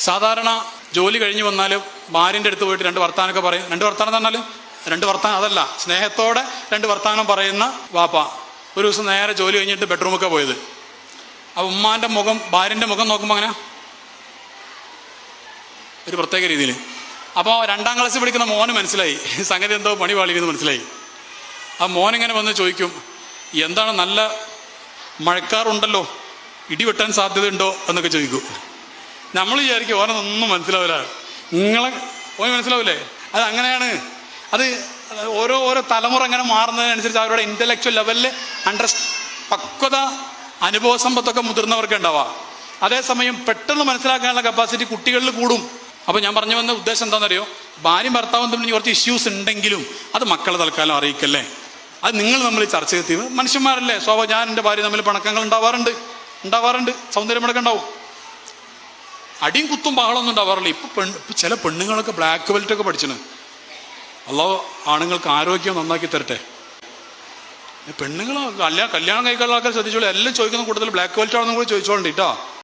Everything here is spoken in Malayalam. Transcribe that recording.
സാധാരണ ജോലി കഴിഞ്ഞ് വന്നാൽ ഭാര്യന്റെ അടുത്ത് പോയിട്ട് രണ്ട് വർത്താനമൊക്കെ പറയും. രണ്ട് വർത്താനം പറഞ്ഞാൽ രണ്ട് വർത്താനം അതല്ല സ്നേഹത്തോടെ രണ്ട് വർത്താനം പറയുന്ന വാപ്പ. ഒരു ദിവസം നേരെ ജോലി കഴിഞ്ഞിട്ട് ബെഡ്റൂമൊക്കെ പോയത്. ആ ഉമ്മാന്റെ മുഖം ഭാര്യന്റെ മുഖം നോക്കുമ്പോൾ അങ്ങനെ ഒരു പ്രത്യേക രീതിയിൽ അപ്പോൾ രണ്ടാം ക്ലാസ്സിൽ പഠിക്കുന്ന മോന് മനസ്സിലായി. സംഗതി എന്തോ പണി പാളിക്കുന്നു മനസ്സിലായി. ആ മോൻ ഇങ്ങനെ വന്ന് ചോദിക്കും എന്താണ് നല്ല മഴക്കാറുണ്ടല്ലോ? ഇടിവെട്ടാൻ സാധ്യതയുണ്ടോ? എന്നൊക്കെ ചോദിക്കും. നമ്മൾ വിചാരിക്കും ഓനൊന്നും മനസ്സിലാവില്ല. നിങ്ങളെ ഓന് മനസ്സിലാവില്ലേ? അത് അങ്ങനെയാണ്. അത് ഓരോ ഓരോ തലമുറ അങ്ങനെ മാറുന്നതിനനുസരിച്ച് അവരുടെ ഇന്റലക്ച്വൽ ലെവലിൽ അണ്ടർ പക്വത അനുഭവ സമ്പത്തൊക്കെ മുതിർന്നവർക്ക് ഉണ്ടാവാം. അതേസമയം പെട്ടെന്ന് മനസ്സിലാക്കാനുള്ള കപ്പാസിറ്റി കുട്ടികളിൽ കൂടും. അപ്പോൾ ഞാൻ പറഞ്ഞു വന്ന ഉദ്ദേശം എന്താണെന്നറിയോ? ഭാര്യയും ഭർത്താവും തമ്മിൽ കുറച്ച് ഇഷ്യൂസ് ഉണ്ടെങ്കിലും അത് മക്കളെ തൽക്കാലം അറിയിക്കല്ലേ? അത് നിങ്ങൾ നമ്മൾ ചർച്ച ചെയ്ത് മനുഷ്യന്മാരല്ലേ? സ്വാഭാവിക ഞാൻ എന്റെ ഭാര്യ തമ്മിൽ പണക്കങ്ങൾ ഉണ്ടാവാറുണ്ട്. ഉണ്ടാവാറുണ്ട്. സൗന്ദര്യമടക്കം ഉണ്ടാവും അടിയും കുത്തും ബഹളമൊന്നും ഉണ്ടാവാറില്ല. ഇപ്പൊ പെൺ ചില പെണ്ണുങ്ങളൊക്കെ ബ്ലാക്ക് ബെൽറ്റ് ഒക്കെ പഠിച്ചിന്. അള്ളാഹ് ആണുങ്ങൾക്ക് ആരോഗ്യം നന്നാക്കി തരട്ടെ. പെണ്ണുങ്ങൾ അല്ല കല്യാണം കഴിക്കാനുള്ള ആൾക്കാർ ശ്രദ്ധിച്ചോളൂ. എല്ലാം ചോദിക്കുന്ന കൂടുതൽ ബ്ലാക്ക് ബെൽറ്റ് ആണെന്നും കൂടി ചോദിച്ചോളണ്ടി കേട്ടോ.